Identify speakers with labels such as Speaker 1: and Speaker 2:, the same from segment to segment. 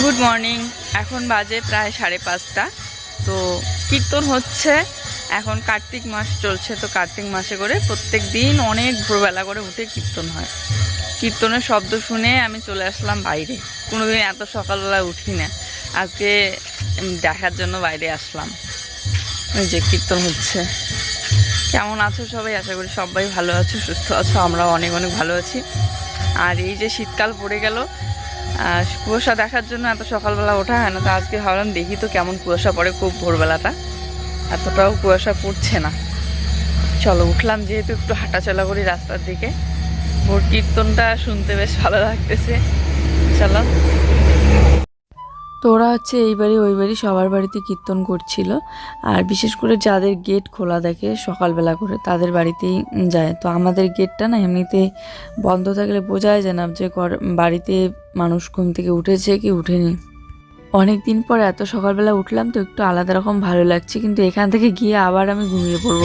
Speaker 1: Good morning এখন বাজে প্রায় সাড়ে পাঁচটা। তো কীর্তন হচ্ছে। এখন কার্তিক মাস চলছে, তো কার্তিক মাসে করে প্রত্যেক দিন অনেক ভোরবেলা করে উঠে কীর্তন হয়। কীর্তনের শব্দ শুনে আমি চলে আসলাম বাইরে। কোনোদিন এত সকালবেলা উঠি না আজকে দেখার জন্য বাইরে আসলাম। ওই যে কীর্তন হচ্ছে। কেমন আছো সবাই? আশা করি সবাই ভালো আছো, সুস্থ আছো। আমরাও অনেক অনেক ভালো আছি। আর এই যে শীতকাল পড়ে গেল আর কুয়াশা দেখার জন্য এত সকালবেলা ওঠা হয় না, তো আজকে ভাবলাম দেখি তো কেমন কুয়াশা পড়ে খুব ভোরবেলাটা। এতটাও কুয়াশা পড়ছে না। চলো, উঠলাম যেহেতু একটু হাঁটাচলা করি রাস্তার দিকে। ভোর কীর্তনটা শুনতে বেশ ভালো লাগতেছে। চলো। তো ওরা হচ্ছে এই বাড়ি, ওই বাড়ি সবার বাড়িতে কীর্তন করছিল। আর বিশেষ করে যাদের গেট খোলা দেখে সকালবেলা করে, তাদের বাড়িতেই যায়। তো আমাদের গেটটা না এমনিতে বন্ধ থাকলে বোঝাই যায় না যে বাড়িতে মানুষ ঘুম থেকে উঠেছে কি উঠেনি। অনেক দিন পর এত সকালবেলা উঠলাম তো একটু আলাদা রকম ভালো লাগছে, কিন্তু এখান থেকে গিয়ে আবার আমি ঘুমিয়ে পড়ব।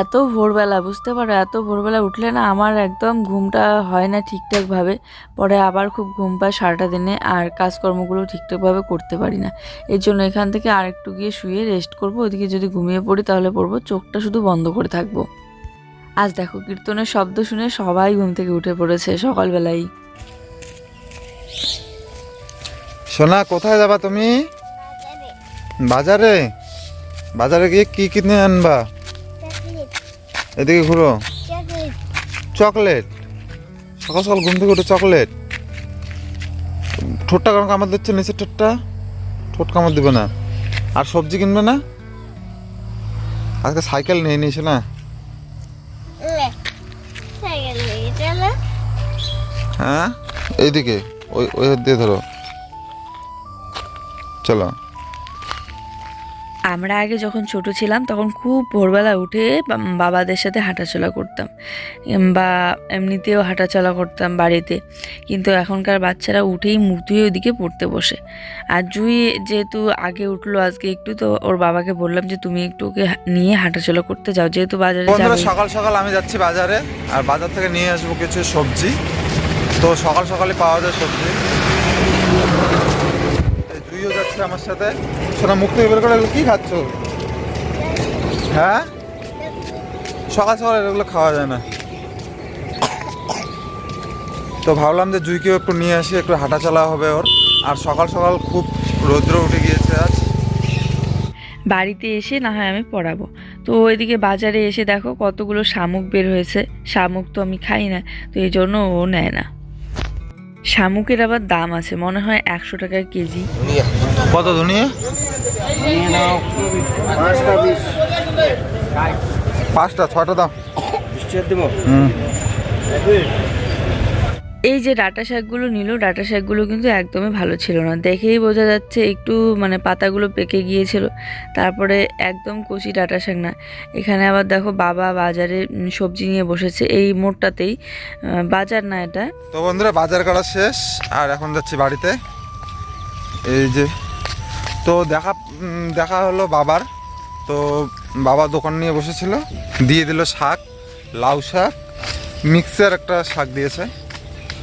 Speaker 1: এত ভোরবেলা বুঝতে পারো? এত ভোরবেলা উঠলে না আমার একদম ঘুমটা হয় না ঠিকঠাকভাবে। পরে আবার খুব ঘুম পায় সারাটা দিনে আর কাজকর্মগুলো ঠিকঠাকভাবে করতে পারি না। এর জন্য এখান থেকে আর একটু গিয়ে শুয়ে রেস্ট করব। ওদিকে যদি ঘুমিয়ে পড়ি তাহলে পড়ব চোখটা শুধু বন্ধ করে থাকব। আজ দেখো কীর্তনের শব্দ শুনে সবাই ঘুম থেকে উঠে পড়েছে সকালবেলাই
Speaker 2: সোনা কোথায় যাবা তুমি? বাজারে? বাজারে গিয়ে কি কিনে আনবা? এদিকে ঘুরো। চকলেট। সকাল সকাল ঘুম থেকে উঠে চকলেট? ঠোঁটটা কারণ কামড় দিচ্ছে নিচের ঠোঁটটা? ঠোঁট কামড় দিবে না। আর সবজি কিনবে না? আজকে সাইকেল নিয়ে নিয়েছে না? হ্যাঁ? এইদিকে ওই ওই দিয়ে ধরো। চলো।
Speaker 1: আমরা আগে যখন ছোট ছিলাম তখন খুব ভোরবেলা উঠে বাবাদের সাথে হাঁটাচলা করতাম। বা এমনিতেও হাঁটাচলা করতাম বাড়িতে। কিন্তু এখনকার বাচ্চারা উঠেই মুখ ওদিকে পড়তে বসে। আর জুই যেহেতু আগে উঠল আজকে একটু তো ওর বাবাকে বললাম যে তুমি একটু ওকে নিয়ে হাঁটাচলা করতে যাও। যেহেতু বাজারে
Speaker 2: সকাল সকাল আমি যাচ্ছি বাজারে। আর বাজার থেকে নিয়ে আসব কিছু সবজি। তো সকাল সকালে পাওয়া যায় সবজি। যাচ্ছে আমার সাথে? সোনা মুখ থেকে বের করে এগুলো কি খাচ্ছ? হ্যাঁ? সকাল সকাল এগুলো খাওয়া যায় না। তো ভাবলাম যে জুইকেও একটু নিয়ে আসি একটু হাঁটা চলা হবে ওর। আর সকাল সকাল খুব রৌদ্র উঠে গিয়েছে আজ।
Speaker 1: বাড়িতে এসে না হয় আমি পড়াবো। তো ওইদিকে বাজারে এসে দেখো কতগুলো শামুক বের হয়েছে। শামুক তো আমি খাই না তো এই জন্য ও নেয় না। শামুকের আবার দাম আছে মনে হয় একশো টাকা কেজি।
Speaker 2: কত ধনিয়া পাঁচটা ছটা দাম হুম।
Speaker 1: এই যে ডাটা শাকগুলো নিল ডাটা শাকগুলো কিন্তু একদমই ভালো ছিল না। দেখেই বোঝা যাচ্ছে একটু মানে পাতাগুলো পেকে গিয়েছিল তারপরে একদম কচি ডাটা শাক না। এখানে আবার দেখো বাবা বাজারে সবজি নিয়ে বসেছে এই মোড়টাতেই বাজার না এটা।
Speaker 2: তো বন্ধুরা বাজার করা শেষ আর এখন যাচ্ছি বাড়িতে। এই যে তো দেখা দেখা হলো বাবার। তো বাবা দোকান নিয়ে বসেছিল। দিয়ে দিল শাক, লাউ শাক মিক্সার একটা শাক দিয়েছে।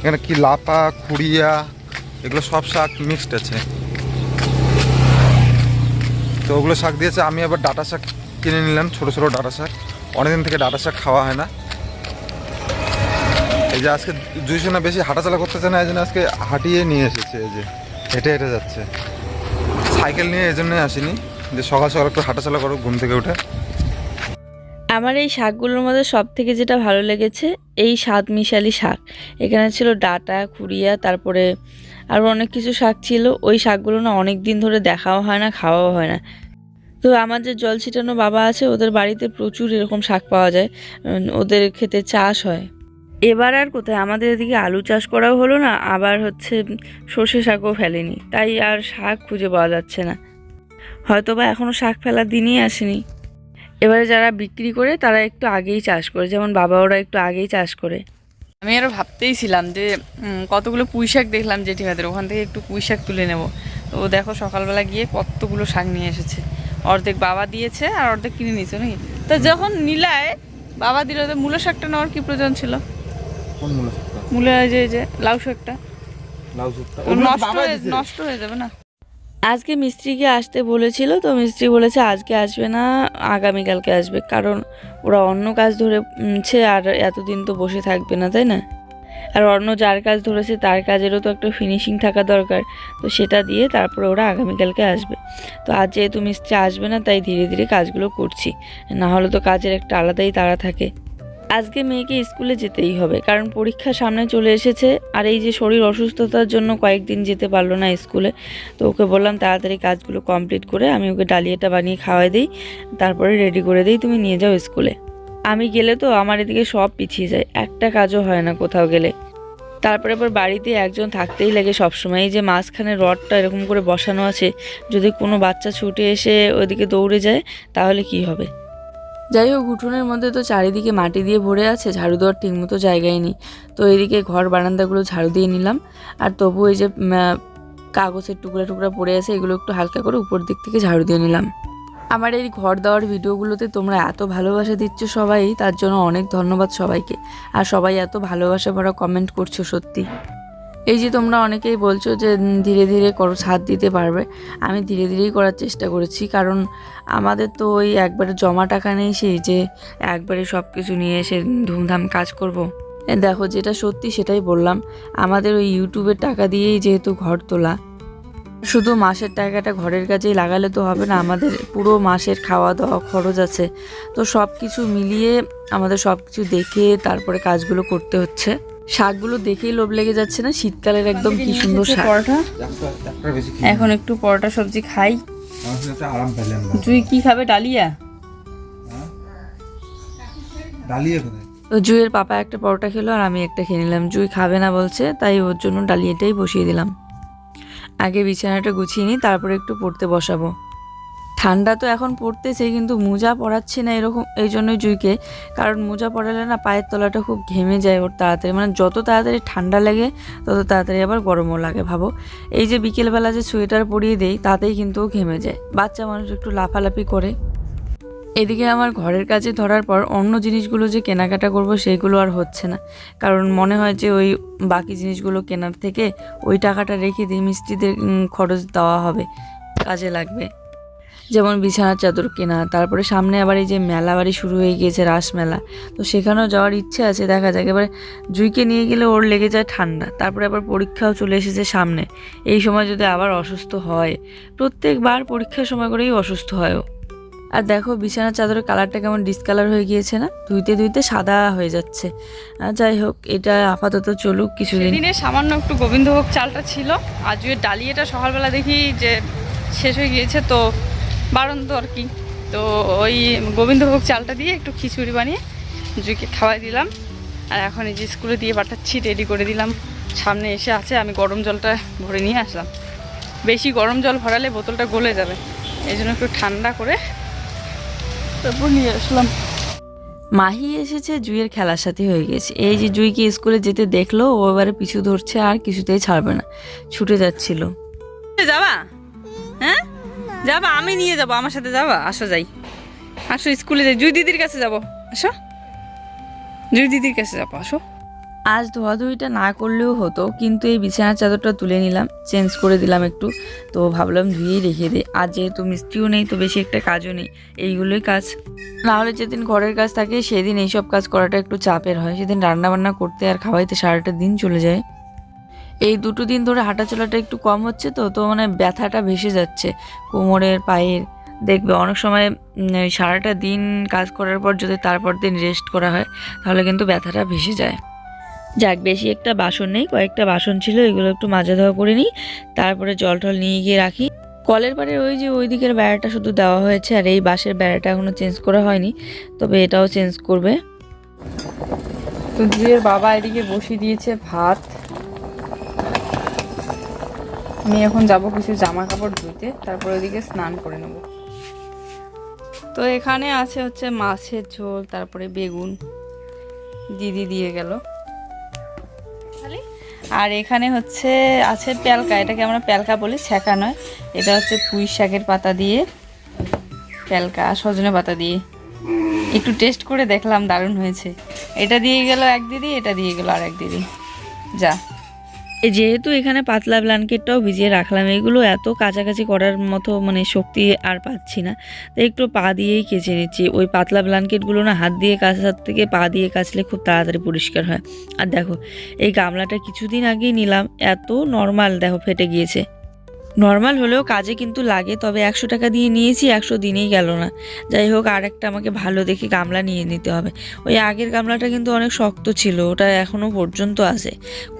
Speaker 2: এখানে কি লাপা, খুড়িয়া, এগুলো সব শাক মিক্সড আছে। তো ওগুলো শাক দিয়েছে। আমি আবার ডাটা শাক কিনে নিলাম, ছোটো ছোটো ডাটা শাক। অনেকদিন থেকে ডাটা শাক খাওয়া হয় না। এই যে আজকে দুইজনে বেশি হাঁটাচলা করতেছে না, এই জন্য আজকে হাঁটিয়ে নিয়ে এসেছে। এই যে হেঁটে হেঁটে যাচ্ছে। সাইকেল নিয়ে এই জন্যই আসিনি যে সকাল সকাল একটু হাঁটাচলা করো, ঘুম থেকে উঠে।
Speaker 1: আমার এই শাকগুলোর মধ্যে সব থেকে যেটা ভালো লেগেছে, এই স্বাদ মিশালি শাক। এখানে ছিল ডাটা খুড়িয়া তারপরে আরও অনেক কিছু শাক ছিল। ওই শাকগুলো না অনেক দিন ধরে দেখাও হয় না, খাওয়াও হয় না। তো আমার যে জল ছিটানো বাবা আছে, ওদের বাড়িতে প্রচুর এরকম শাক পাওয়া যায়। ওদের খেতে চাষ হয়। এবার আর কোথায়? আমাদের এদিকে আলু চাষ করাও হলো না, আবার হচ্ছে সর্ষে শাকও ফেলেনি। তাই আর শাক খুঁজে পাওয়া যাচ্ছে না। হয়তো বা এখনও শাক ফেলার দিনই আসেনি। এবারে যারা বিক্রি করে, তারা একটু আগেই চাষ করে। যেমন বাবা, ওরা একটু আগেই চাষ করে। আমি আরও ভাবতেই ছিলাম যে কতগুলো পুঁই শাক দেখলাম জেঠিমাদের। ওখান থেকে একটু পুঁই শাক তুলে নেব। তো দেখো, সকালবেলা গিয়ে কতগুলো শাক নিয়ে এসেছে। অর্ধেক বাবা দিয়েছে আর অর্ধেক কিনে নিয়েছে, নাকি? তো যখন নিলায়, বাবা দিল তো মূলো শাকটা নেওয়ার কি প্রয়োজন ছিল?
Speaker 2: কোন মূল
Speaker 1: মূলো যে যে লাউ শাকটা।
Speaker 2: লাউ শুটটা
Speaker 1: ও নষ্ট হয়ে নষ্ট হয়ে যাবে না। আজকে মিস্ত্রিকে আসতে বলেছিল তো মিস্ত্রি বলেছে আজকে আসবে না আগামীকালকে আসবে। কারণ ওরা অন্য কাজ ধরেছে আর এতদিন তো বসে থাকবে না তাই না? আর অন্য যার কাজ ধরেছে তার কাজেরও তো একটা ফিনিশিং থাকা দরকার। তো সেটা দিয়ে তারপরে ওরা আগামীকালকে আসবে। তো আজ যেহেতু মিস্ত্রি আসবে না তাই ধীরে ধীরে কাজগুলো করছি। না হলে তো কাজের একটা আলাদাই তাড়া থাকে। আজকে মেয়েকে স্কুলে যেতেই হবে, কারণ পরীক্ষা সামনে চলে এসেছে আর এই যে শরীর অসুস্থতার জন্য কয়েকদিন যেতে পারল না স্কুলে। তো ওকে বললাম, তাড়াতাড়ি কাজগুলো কমপ্লিট করে আমি ওকে ডালিয়াটা বানিয়ে খাওয়াই দিই, তারপরে রেডি করে দিই, তুমি নিয়ে যাও স্কুলে। আমি গেলে তো আমার এদিকে সব পিছিয়ে যায়, একটা কাজও হয় না কোথাও গেলে। তারপরে আবার বাড়িতে একজন থাকতেই লাগে সবসময়, এই যে মাঝখানে রডটা এরকম করে বসানো আছে, যদি কোনো বাচ্চা ছুটে এসে ওইদিকে দৌড়ে যায়, তাহলে কি হবে? যাই হোক, উঠোনের মধ্যে তো চারিদিকে মাটি দিয়ে ভরে আছে, ঝাড়ু দেওয়ার ঠিকমতো জায়গায় নেই। তো এদিকে ঘর বারান্দাগুলো ঝাড়ু দিয়ে নিলাম। আর তবু এই যে কাগজের টুকরা টুকরা পড়ে আছে, এগুলো একটু হালকা করে উপর দিক থেকে ঝাড়ু দিয়ে নিলাম। আমার এই ঘর দেওয়ার ভিডিওগুলোতে তোমরা এত ভালোবাসা দিচ্ছ সবাই, তার জন্য অনেক ধন্যবাদ সবাইকে। আর সবাই এত ভালোবাসা ভরা কমেন্ট করছ, সত্যি। এই যে তোমরা অনেকেই বলছো যে ধীরে ধীরে করো ছাদ দিতে পারবে। আমি ধীরে ধীরেই করার চেষ্টা করেছি, কারণ আমাদের তো ওই একবারে জমা টাকা নেই সেই যে, একবারে সব কিছু নিয়ে এসে ধুমধাম কাজ করব। দেখো, যেটা সত্যি সেটাই বললাম, আমাদের ওই ইউটিউবের টাকা দিয়েই যেহেতু ঘর তোলা। শুধু মাসের টাকাটা ঘরের কাজেই লাগালে তো হবে না, আমাদের পুরো মাসের খাওয়া দাওয়া খরচ আছে। তো সব কিছু মিলিয়ে আমাদের সব কিছু দেখে তারপরে কাজগুলো করতে হচ্ছে। শাকগুলো দেখেই লোভ লেগে যাচ্ছে না শীতকালের একদম কি সুন্দর শাক। পরোটা? এখন একটু পরোটা সবজি খাই।
Speaker 2: আমার সাথে আরাম পেলাম না
Speaker 1: জুই কি খাবে ডালিয়া?
Speaker 2: ডালিয়ে কোথায়?
Speaker 1: তো জুইয়ের পাপা একটা পরোটা খেলো আর আমি একটা খেয়ে নিলাম। জুই খাবে না বলছে তাই ওর জন্য ডালিয়াটাই বসিয়ে দিলাম। আগে বিছানাটা গুছিয়ে নিই তারপরে একটু পড়তে বসাবো। ঠান্ডা তো এখন পড়তেছে, কিন্তু মোজা পরাচ্ছি না এরকম, এই জন্যই জুইকে। কারণ মোজা পরালে না পায়ের তলাটা খুব ঘেমে যায় ওর তাড়াতাড়ি। মানে যত তাড়াতাড়ি ঠান্ডা লাগে, তত তাড়াতাড়ি আবার গরমও লাগে, ভাবো। এই যে বিকেলবেলা যে সোয়েটার পরিয়ে দেই, তাতেই কিন্তু ও ঘেমে যায়। বাচ্চা মানুষ একটু লাফালাফি করে। এদিকে আমার ঘরের কাজে ধরার পর অন্য জিনিসগুলো যে কেনাকাটা করব সেইগুলো আর হচ্ছে না। কারণ মনে হয় যে ওই বাকি জিনিসগুলো কেনার থেকে ওই টাকাটা রেখে দিই মিস্ত্রিদের খরচ দেওয়া হবে। কাজে লাগবে। যেমন বিছানার চাদর কেনা, তারপরে সামনে আবার এই যে মেলা বাড়ি শুরু হয়ে গিয়েছে রাস মেলা। তো সেখানেও যাওয়ার ইচ্ছে আছে, দেখা যাক। এবারে জুইকে নিয়ে গেলে ওর লেগে যায় ঠান্ডা, তারপরে আবার পরীক্ষাও চলে এসেছে সামনে। এই সময় যদি আবার অসুস্থ হয়, প্রত্যেকবার পরীক্ষার সময় করেই অসুস্থ হয় ও। আর দেখো, বিছানার চাদরের কালারটা কেমন ডিসকালার হয়ে গিয়েছে না? ধুইতে ধুইতে সাদা হয়ে যাচ্ছে। যাই হোক, এটা আপাতত চলুক কিছুদিন। দিনে সামান্য একটু গোবিন্দভোগ চালটা ছিল, আর জুয়ের ডালিয়াটা সকালবেলা দেখি যে শেষ হয়ে গিয়েছে, তো বারণ তো আর কি। তো ওই গোবিন্দভোগ চালটা দিয়ে একটু খিচুড়ি বানিয়ে জুইকে খাওয়াই দিলাম। আর এখন এই যে স্কুলে দিয়ে পাঠাচ্ছি রেডি করে দিলাম। সামনে এসে আছে আমি গরম জলটা ভরে নিয়ে আসলাম। বেশি গরম জল ভরালে বোতলটা গলে যাবে। এই জন্য একটু ঠান্ডা করে তারপর নিয়ে আসলাম। মাহি এসেছে জুইয়ের খেলার সাথে হয়ে গেছে। এই যে জুইকে স্কুলে যেতে দেখল ও এবারে পিছু ধরছে আর কিছুতেই ছাড়বে না। ছুটে যাচ্ছিল। যাবা? যাবা, আমি নিয়ে যাব, আমার সাথে যাবা, আসো যাই। আসো স্কুলে যাই, জুই দিদির কাছে যাব, আসো। জুই দিদির কাছে যাব, আসো। আজ ধোয়াধুয়িটা না করলেও হতো, কিন্তু এই বিছানার চাদরটা তুলে নিলাম, চেঞ্জ করে দিলাম একটু। তো ভাবলাম ধুয়েই রেখে দে আর যেহেতু মিস্ত্রিও নেই, তো বেশি একটা কাজও নেই, এইগুলোই কাজ। নাহলে যেদিন ঘরের কাজ থাকে, সেদিন এইসব কাজ করাটা একটু চাপের হয়, সেদিন রান্না বান্না করতে আর খাওয়াইতে সারাটা দিন চলে যায়। এই দুটো দিন ধরে হাঁটা চলাটা একটু কম হচ্ছে তো তো মানে ব্যথাটা ভেসে যাচ্ছে কোমরের, পায়ের। দেখবে অনেক সময় সারাটা দিন কাজ করার পর যদি তারপর দিন রেস্ট করা হয়, তাহলে কিন্তু ব্যথাটা ভেসে যায়। যাক, বেশি একটা বাসন নেই, কয়েকটা বাসন ছিল, এগুলো একটু মাজা ধোয়া করে নিই, তারপরে জল টল নিয়ে গিয়ে রাখি। কলের পাড়ে ওই যে ওই দিকের বেড়াটা শুধু দেওয়া হয়েছে, আর এই বাঁশের বেড়াটা এখনও চেঞ্জ করা হয়নি, তবে এটাও চেঞ্জ করবে। তো জুয়ের বাবা এদিকে বসিয়ে দিয়েছে ভাত। আমি এখন যাব কিছু জামা কাপড় ধুইতে তারপর ওইদিকে স্নান করে নেব। তো এখানে আছে হচ্ছে মাছের ঝোল তারপরে বেগুন দিদি দিয়ে গেল। আর এখানে হচ্ছে আছে প্যালকা এটাকে আমরা প্যালকা বলি ছ্যাঁকা নয়। এটা হচ্ছে পুঁই শাকের পাতা দিয়ে প্যালকা সজনে পাতা দিয়ে। একটু টেস্ট করে দেখলাম দারুণ হয়েছে। এটা দিয়ে গেল এক দিদি এটা দিয়ে গেল আর এক দিদি। যা। যেহেতু এখানে পাতলা ব্ল্যাঙ্কেটটাও ভিজিয়ে রাখলাম, এগুলো এত কাছাকাছি করার মতো মানে শক্তি আর পাচ্ছি না। তাই একটু পা দিয়েই কেচে নিচ্ছি। ওই পাতলা ব্ল্যাঙ্কেটগুলো না, হাত দিয়ে কাচার থেকে পা দিয়ে কাচলে খুব তাড়াতাড়ি পরিষ্কার হয়। আর দেখো, এই গামলাটা কিছুদিন আগেই নিলাম, এত নর্মাল দেখো, ফেটে গিয়েছে। নর্মাল হলেও কাজে কিন্তু লাগে, তবে একশো টাকা দিয়ে নিয়েছি, একশো দিনেই গেল না। যাই হোক আর একটা আমাকে ভালো দেখে গামলা নিয়ে নিতে হবে। ওই আগের গামলাটা কিন্তু অনেক শক্ত ছিল, ওটা এখনও পর্যন্ত আছে।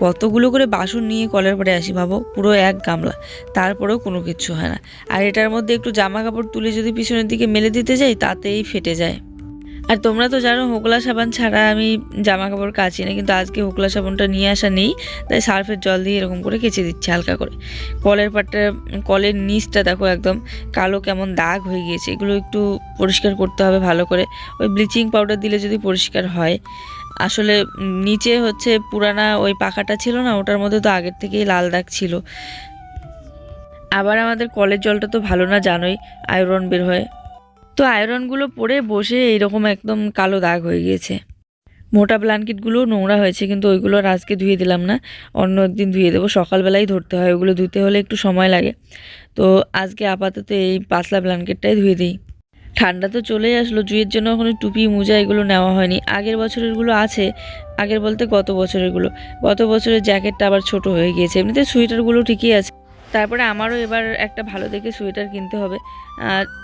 Speaker 1: কতগুলো করে বাসন নিয়ে কলের পরে আসি ভাবো, পুরো এক গামলা, তারপরেও কোনো কিছু হয় না। আর এটার মধ্যে একটু জামা কাপড় তুলে যদি পিছনের দিকে মেলে দিতে যাই, তাতেই ফেটে যায়। আর তোমরা তো জানো হোকলা সাবান ছাড়া আমি জামা কাপড় কাচি না, কিন্তু আজকে হোকলা সাবানটা নিয়ে আসা নেই, তাই সার্ফের জল দিয়ে এরকম করে কেচে দিচ্ছি হালকা করে। কলের পাটটা, কলের নিচটা দেখো একদম কালো কেমন দাগ হয়ে গিয়েছে, এগুলো একটু পরিষ্কার করতে হবে ভালো করে। ওই ব্লিচিং পাউডার দিলে যদি পরিষ্কার হয়, আসলে নিচে হচ্ছে পুরানা ওই পাখাটা ছিল না, ওটার মধ্যে তো আগের থেকেই লাল দাগ ছিল। আবার আমাদের কলের জলটা তো ভালো না, জানোই, আয়রন বের হয়। তো আয়রনগুলো পরে বসে এইরকম একদম কালো দাগ হয়ে গিয়েছে। মোটা ব্ল্যাঙ্কেটগুলো নোংরা হয়েছে, কিন্তু ওইগুলো আর আজকে ধুয়ে দিলাম না। অন্য একদিন ধুয়ে দেবো, সকালবেলাই ধরতে হয়, ওগুলো ধুতে হলে একটু সময় লাগে। তো আজকে আপাতত এই পাতলা ব্ল্যাঙ্কেটটাই ধুয়ে দিই। ঠান্ডা তো চলেই আসলো জুয়ের জন্য ওখানে টুপি, মোজা এগুলো নেওয়া হয়নি। আগের বছরেরগুলো আছে, আগের বলতে গত বছরেরগুলো। গত বছরের জ্যাকেটটা আবার ছোট হয়ে গিয়েছে, এমনিতে সোয়েটারগুলো ঠিকই আছে। তারপরে আমারও এবার একটা ভালো দেখে সোয়েটার কিনতে হবে।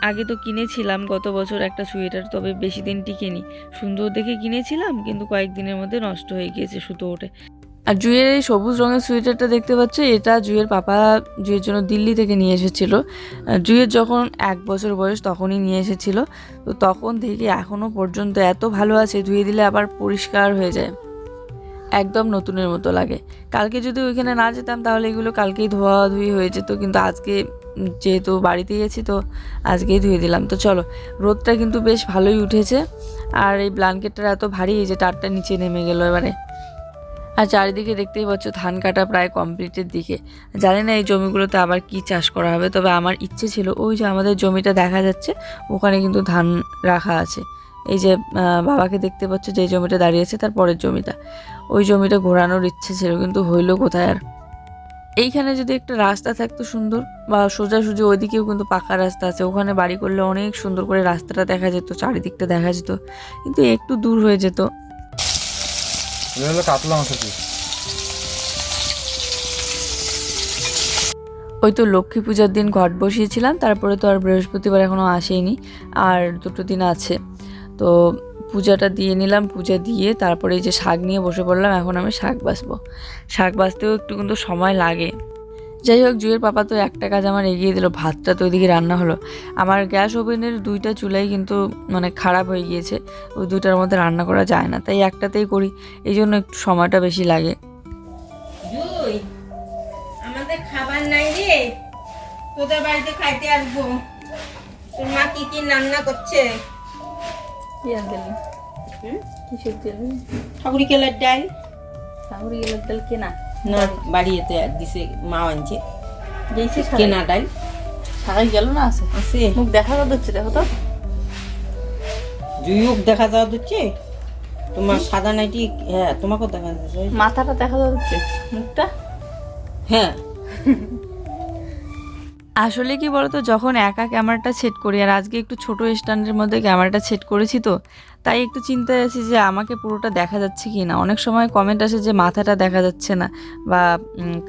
Speaker 1: আগে তো কিনেছিলাম গত বছর একটা সোয়েটার, তবে বেশি দিন টিকেনি। সুন্দর দেখে কিনেছিলাম, কিন্তু কয়েকদিনের মধ্যে নষ্ট হয়ে গিয়েছে সুতো ওঠে। আর জুয়ের এই সবুজ রঙের সোয়েটারটা দেখতে পাচ্ছ, এটা জুয়ের পাপা জুয়ের জন্য দিল্লি থেকে নিয়ে এসেছিল। জুয়ের যখন এক বছর বয়স তখনই নিয়ে এসেছিল, তো তখন থেকে এখনও পর্যন্ত এত ভালো আছে, ধুয়ে দিলে আবার পরিষ্কার হয়ে যায়। একদম নতুনের মতো লাগে। কালকে যদি ওইখানে না যেতাম, তাহলে এগুলো কালকেই ধোয়া ধুই হয়ে যেত। কিন্তু আজকে যেহেতু বাড়িতে গেছি তো, আজকেই ধুয়ে দিলাম। তো চলো, রোদটা কিন্তু বেশ ভালোই উঠেছে। আর এই ব্ল্যাঙ্কেটটা এত ভারী যে তারটা নিচে নেমে গেল এবারে। আর চারিদিকে দেখতেই পাচ্ছ ধান কাটা প্রায় কমপ্লিটের দিকে। জানি না এই জমিগুলোতে আবার কি চাষ করা হবে, তবে আমার ইচ্ছে ছিল ওই যে আমাদের জমিটা দেখা যাচ্ছে, ওখানে কিন্তু ধান রাখা আছে। এই যে বাবাকে দেখতে পাচ্ছ যে জমিটা দাঁড়িয়েছে তার পরের জমিটা। ওই জমিটা ঘোরানোর ইচ্ছে ছিল কিন্তু হইল কোথায় আর? এইখানে যদি একটা রাস্তা থাকতো সুন্দর বা সোজাসুজি ওইদিকেও কিন্তু পাকা রাস্তা আছে ওখানে বাড়ি করলে অনেক সুন্দর করে রাস্তাটা দেখা যেত চারিদিকটা দেখা যেত কিন্তু একটু দূর হয়ে যেত।
Speaker 2: কাতলা
Speaker 1: ওই তো লক্ষ্মী পূজার দিন ঘট বসিয়েছিলাম তারপরে তো আর বৃহস্পতিবার এখনও আসেইনি আর দুটো দিন আছে। তো পূজাটা দিয়ে নিলাম, পূজা দিয়ে তারপরে যে শাক নিয়ে বসে পড়লাম, এখন আমি শাক বাছবো শাক বাছতেও একটু কিন্তু সময় লাগে। যাই হোক, জুয়ের পাপা তো একটা কাজ আমার এগিয়ে দিল, ভাতটা তো ওইদিকে রান্না হলো। আমার গ্যাস ওভেনের দুইটা চুলাই কিন্তু মানে খারাপ হয়ে গিয়েছে, ওই দুইটার মধ্যে রান্না করা যায় না, তাই একটাতেই করি, এই জন্য একটু সময়টা বেশি লাগে।
Speaker 3: আমাদের খাবার নাই রে। তোদের বাড়িতে খাইতে আসব। তোর মা কি কি রান্না করছে? ঠাকুরি কেলার ডাল।
Speaker 1: কেনা?
Speaker 3: না বাড়িতে দিছে মা আনছে।
Speaker 1: দিয়েছি
Speaker 3: কেনা ডাল।
Speaker 1: সারাই গেল না আছে?
Speaker 3: আছে।
Speaker 1: মুখ দেখা যাচ্ছে দেখো তো।
Speaker 3: দেখা যাওয়া তোমার সাদা নাইটি হ্যাঁ তোমাকেও দেখা যাচ্ছে।
Speaker 1: মাথাটা দেখা যাচ্ছে মুখটা?
Speaker 3: হ্যাঁ।
Speaker 1: আসলে কি বলতো, যখন একা ক্যামেরাটা সেট করি, আর আজকে একটু ছোট স্ট্যান্ডের মধ্যে ক্যামেরাটা সেট করেছি তো, তাই একটু চিন্তায় আছি যে আমাকে পুরোটা দেখা যাচ্ছে কি না অনেক সময় কমেন্ট আসে যে মাথাটা দেখা যাচ্ছে না বা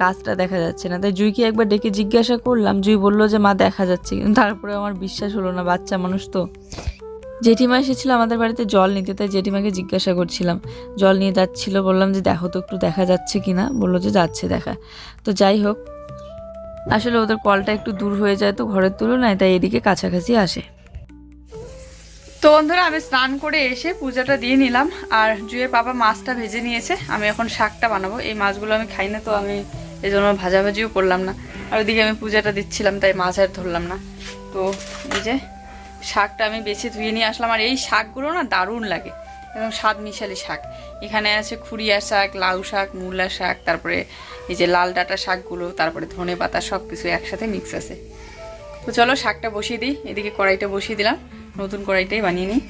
Speaker 1: কাজটা দেখা যাচ্ছে না। তাই জুইকে একবার ডেকে জিজ্ঞাসা করলাম, জুই বলল যে, মা, দেখা যাচ্ছে কিন্তু তারপরে আমার বিশ্বাস হলো না, বাচ্চা মানুষ তো। জেঠিমা এসেছিল আমাদের বাড়িতে জল নিতে, তাই জেঠিমাকে জিজ্ঞাসা করছিলাম। জল নিয়ে যাচ্ছিল, বললাম যে, দেখো তো একটু দেখা যাচ্ছে কি না বলল যে, যাচ্ছে দেখা। তো যাই হোক আসলে ওদের কলটা একটু দূর হয়ে যায় তো ঘরের তুলনায়, তাই এদিকে কাছাকাছি আসে। তো বন্ধুরা, আমি স্নান করে এসে পূজাটা দিয়ে নিলাম, আর জুয়ের বাবা মাছটা ভেজে নিয়েছে। আমি এখন শাকটা বানাবো। এই মাছগুলো আমি খাই না তো আমি এই জন্য ভাজাভাজিও করলাম না। আর ওদিকে আমি পূজাটা দিচ্ছিলাম, তাই মাছ আর ধরলাম না। তো এই যে শাকটা আমি বেছে ধুয়ে নিয়ে আসলাম, আর এই শাকগুলো না দারুণ লাগে।
Speaker 4: একদম স্বাদ মিশালি শাক। এখানে আছে খুরিয়া শাক, লাউ শাক, মূলা শাক, তারপরে এই যে লাল ডাটা শাকগুলো, তারপরে ধনে পাতা সব কিছু একসাথে মিক্স আছে। তো চলো শাকটা বসিয়ে দিই, এদিকে কড়াইটা বসিয়ে দিলাম। নতুন কড়াইটাই বানিয়ে নিই।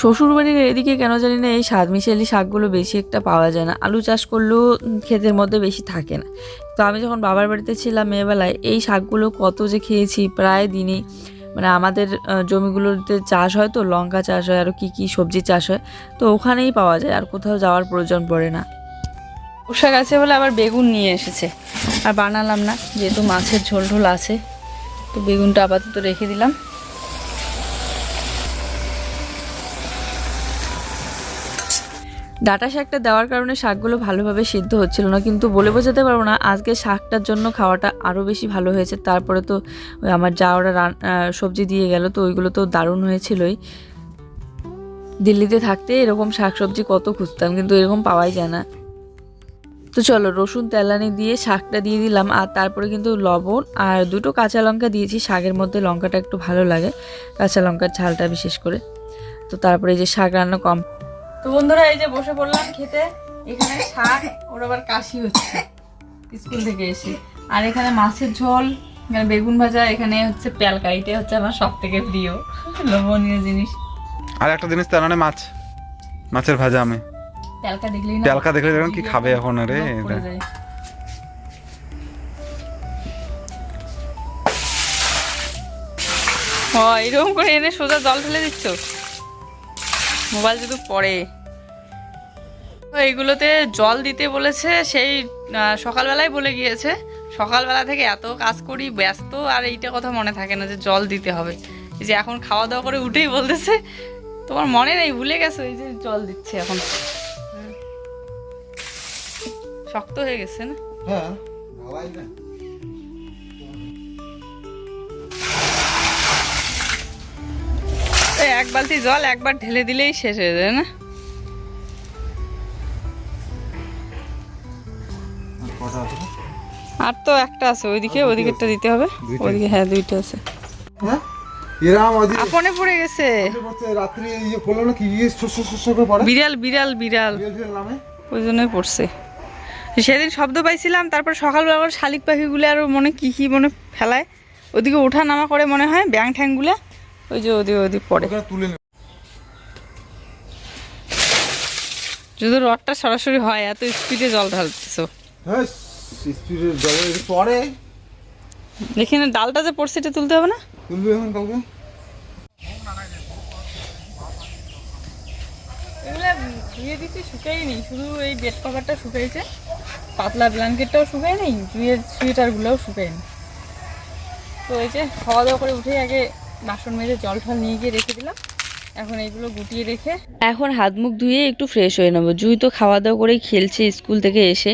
Speaker 4: শ্বশুরবাড়ির এদিকে কেন জানি না এই স্বাদ মিশালি শাকগুলো বেশি একটা পাওয়া যায় না। আলু চাষ করলেও ক্ষেতের মধ্যে বেশি থাকে না। তো আমি যখন বাবার বাড়িতে ছিলাম মেয়েবেলায়, এই শাকগুলো কত যে খেয়েছি প্রায় দিনই। মানে আমাদের জমিগুলোতে চাষ হয় তো, লঙ্কা চাষ হয় আরও কী কী সবজি চাষ হয়, তো ওখানেই পাওয়া যায়, আর কোথাও যাওয়ার প্রয়োজন পড়ে না। শাক আছে বলে আবার বেগুন নিয়ে এসেছে, আর বানালাম না, যেহেতু মাছের ঝোল ঝোল আছে, তো বেগুনটা আপাতত রেখে দিলাম। ডাটা শাকটা দেওয়ার কারণে শাকগুলো ভালোভাবে সিদ্ধ হচ্ছিল না, কিন্তু বলে বোঝাতে পারব না, আজকে শাকটার জন্য খাওয়াটা আরও বেশি ভালো হয়েছে। তারপরে তো আমার যা ওরা সবজি দিয়ে গেল, তো ওইগুলো তো দারুণ হয়েছিলই। দিল্লিতে থাকতে এরকম শাক সবজি কত খুঁজতাম, কিন্তু এরকম পাওয়াই যায় না। তো চলো, রসুন, তেলানি দিয়ে শাকটা দিয়ে দিলাম, আর তারপরে কিন্তু লবণ আর দুটো কাঁচা লঙ্কা দিয়েছি, শাকের মধ্যে লঙ্কাটা একটু ভালো লাগে, কাঁচা লঙ্কার ঝালটা বিশেষ করে। তো তারপরে যে শাক রান্না কম তো বন্ধুরা এই যে বসে পড়লাম খেতে। এখানে শাক ওর আবার কাশি হচ্ছে স্কুল থেকে এসে। আর এখানে মাছের ঝোল এখানে বেগুন ভাজা এখানে হচ্ছে প্যালকা এটাই হচ্ছে আমার সব থেকে প্রিয় লোভনীয় জিনিস।
Speaker 2: আর একটা জিনিস তার মানে মাছ মাছের ভাজা আমি।
Speaker 4: প্যালকা দেখলেই না?
Speaker 2: প্যালকা দেখলে দেখুন কি খাবে এখন রে
Speaker 4: লোভ পড়ে
Speaker 2: এটা।
Speaker 4: যায়। ও এরকম করে এনে সোজা জল ঢেলে দিচ্ছ? মোবাইল যদি পড়ে। তো এইগুলোতে জল দিতে বলেছে সেই সকালবেলায় বলে গিয়েছে। সকালবেলা থেকে এত কাজ করি ব্যস্ত আর এইটা কথা মনে থাকে না যে জল দিতে হবে। এই যে এখন খাওয়া দাওয়া করে উঠেই বলতেছে তোমার মনে নেই ভুলে গেছো এই যে জল দিচ্ছে এখন। শক্ত হয়ে গেছে না?
Speaker 2: হ্যাঁ
Speaker 4: এক বালতি জল একবার ঢেলে দিলেই শেষ হয়ে যায় না? আর তো একটা আছে ওইদিকে
Speaker 2: আর দুটো
Speaker 4: দিতে হবে। ওইদিকে হ্যাঁ দুইটা আছে।
Speaker 2: এরাম ওই
Speaker 4: আপনে পড়ে গেছে।
Speaker 2: রাত্রি না কি শস্য শস্য করে পড়ে?
Speaker 4: বিড়াল বিড়াল বিড়াল।
Speaker 2: বিড়াল ফিড়াল নামে?
Speaker 4: ওই জন্যই পড়ছে। সেদিন শব্দ পাইছিলাম তারপর সকালবেলা আবার শালিক পাখিগুলো আরও মনে কি কি মনে ফেলায়। ওদিকে ওঠা নামা করে মনে হয় ব্যাং ঠ্যাংগুলা। ওই যে ওদিকে ওদিক পড়ে।
Speaker 2: তুলে নে।
Speaker 4: যদি রডটা সরাসরি হয় এত স্পিডে জল ঢালতেছো।
Speaker 2: হ্যাঁ স্পিডের পরে
Speaker 4: দেখি না ডালটা যে পড়ছে এটা তুলতে হবে না?
Speaker 2: তুলবি এখন কাউকে?
Speaker 4: এগুলো ধুয়ে দিচ্ছি শুকাইনি শুধু এই বেড কভারটা শুকাইছে। পাতলা ব্ল্যাঙ্কেটটাও শুকায়নি জুয়ের সোয়েটারগুলোও শুকায়নি তো এই যে খাওয়া দাওয়া করে উঠে আগে বাসন মেজে জল ঠল নিয়ে গিয়ে রেখে দিলাম। এখন এইগুলো গুটিয়ে রেখে এখন হাত মুখ ধুয়ে একটু ফ্রেশ হয়ে নেব। জুই তো খাওয়া দাওয়া করেই খেলছে স্কুল থেকে এসে।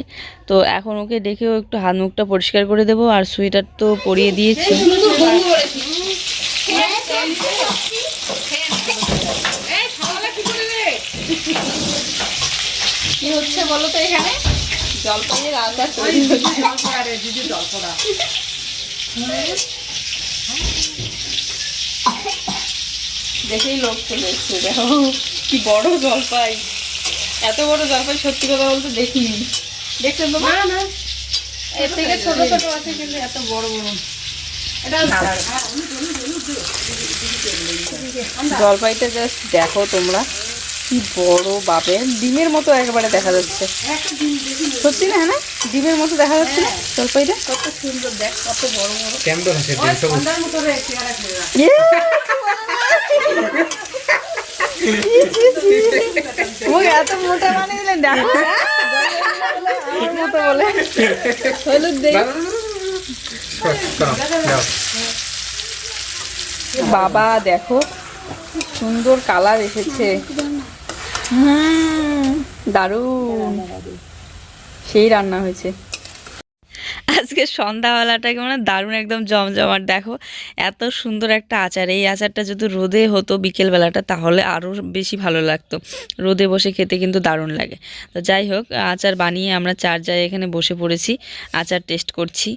Speaker 4: তো এখন ওকে ডেকেও একটু হাত মুখটা পরিষ্কার করে দেবো আর সোয়েটার তো পরিয়ে দিয়েছি। কি হচ্ছে বলো তো এখানে? জলপাইয়ের আচার তৈরি হচ্ছে। দেখেই লোক চলে এসছে দেখো। কি বড় জলপাই। এত বড় জলপাই সত্যি কথা বলতে দেখিনি। দেখছেন তো না না। এর থেকে ছোট ছোট আছে কিন্তু এত বড় বড়। জলপাইটা জাস্ট দেখো তোমরা। কি বড় বাপের ডিমের মতো একেবারে দেখা যাচ্ছে। সত্যি না হ্যাঁ ডিমের মতো দেখা যাচ্ছে না? জলপাইটা? কত সুন্দর দেখ কত বড় বড়।
Speaker 2: কেমন আছে
Speaker 4: ইয়ে! এত মোটা বানিয়ে দিলেন দেখো। মতো বলে। হলুদ দেই। বাবা দেখো সুন্দর কালার এসেছে। হুম দারুণ। সেই রান্না হয়েছে। আজকে
Speaker 1: সন্ধ্যাবেলাটাকে মানে দারুণ একদম জমজমাট, দেখো। এত সুন্দর একটা আচার। এই আচারটা যদি রোদে হতো বিকেলবেলাটা, তাহলে আরও বেশি ভালো লাগতো। রোদে বসে খেতে কিন্তু দারুণ লাগে। তো যাই হোক, আচার বানিয়ে আমরা চার জায়গায় এখানে বসে পড়েছি। আচার টেস্ট করছি।